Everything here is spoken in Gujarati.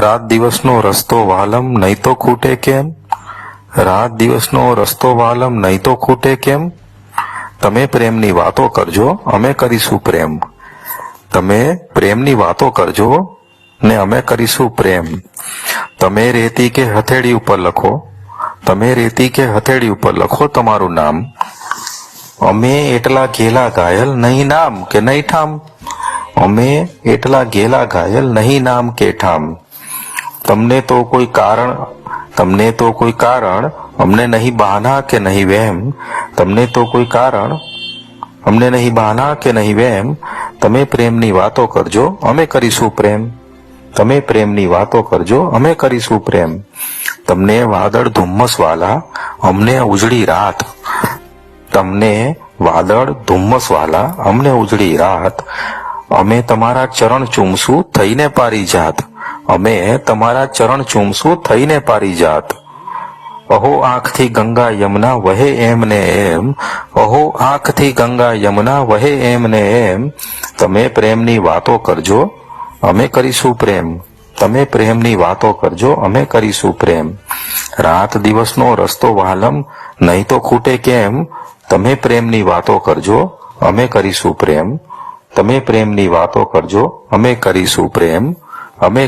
રાત દિવસનો રસ્તો વાલમ નહીં તો ખૂટે કેમ? રાત દિવસનો રસ્તો વાલમ નહીં તો ખૂટે કેમ? તમે પ્રેમની વાતો કરજો, અમે કરીશું પ્રેમ. તમે પ્રેમની વાતો કરજો ને અમે કરીશું પ્રેમ. તમે રેતી કે હથેળી ઉપર લખો. તમે રેતી કે હથેળી ઉપર લખો તમારું નામ. અમે એટલા ઘેલા ઘાયલ નહીં નામ કે નહીં ઠામ. અમે એટલા ઘેલા ઘાયલ નહીં નામ કે ઠામ. તમને તો કોઈ કારણ, તમને તો કોઈ કારણ, અમને નહીં બહાના કે નહીં વહેમ તમને તો કોઈ કારણ, અમને નહીં બહાના કે નહીં વહેમ તમે પ્રેમની વાતો કરજો, અમે કરીશું પ્રેમ. તમે પ્રેમની વાતો કરજો, અમે કરીશું પ્રેમ. તમને વાદળ ધુમ્મસ વાલા, અમને ઉજળી રાત. તમને વાદળ ધુમ્મસ વાલા, અમને ઉજળી રાત. અમે તમારા ચરણ ચૂમશું, થઈને પારી જાત. અમે તમારા ચરણ ચૂમશું થઈને પારી જાત. અહો આંખથી ગંગા યમુના વહે એમ ને એમ. અહો આંખથી ગંગા યમુના વહે એમ ને એમ. તમે પ્રેમની વાતો કરજો, અમે કરીશું પ્રેમ. તમે પ્રેમની વાતો કરજો, અમે કરીશું પ્રેમ. રાત દિવસનો રસ્તો વાલમ, નહીં તો ખૂટે કેમ? તમે પ્રેમની વાતો કરજો, અમે કરીશું પ્રેમ. તમે પ્રેમની વાતો કરજો, અમે કરીશું પ્રેમ. અમે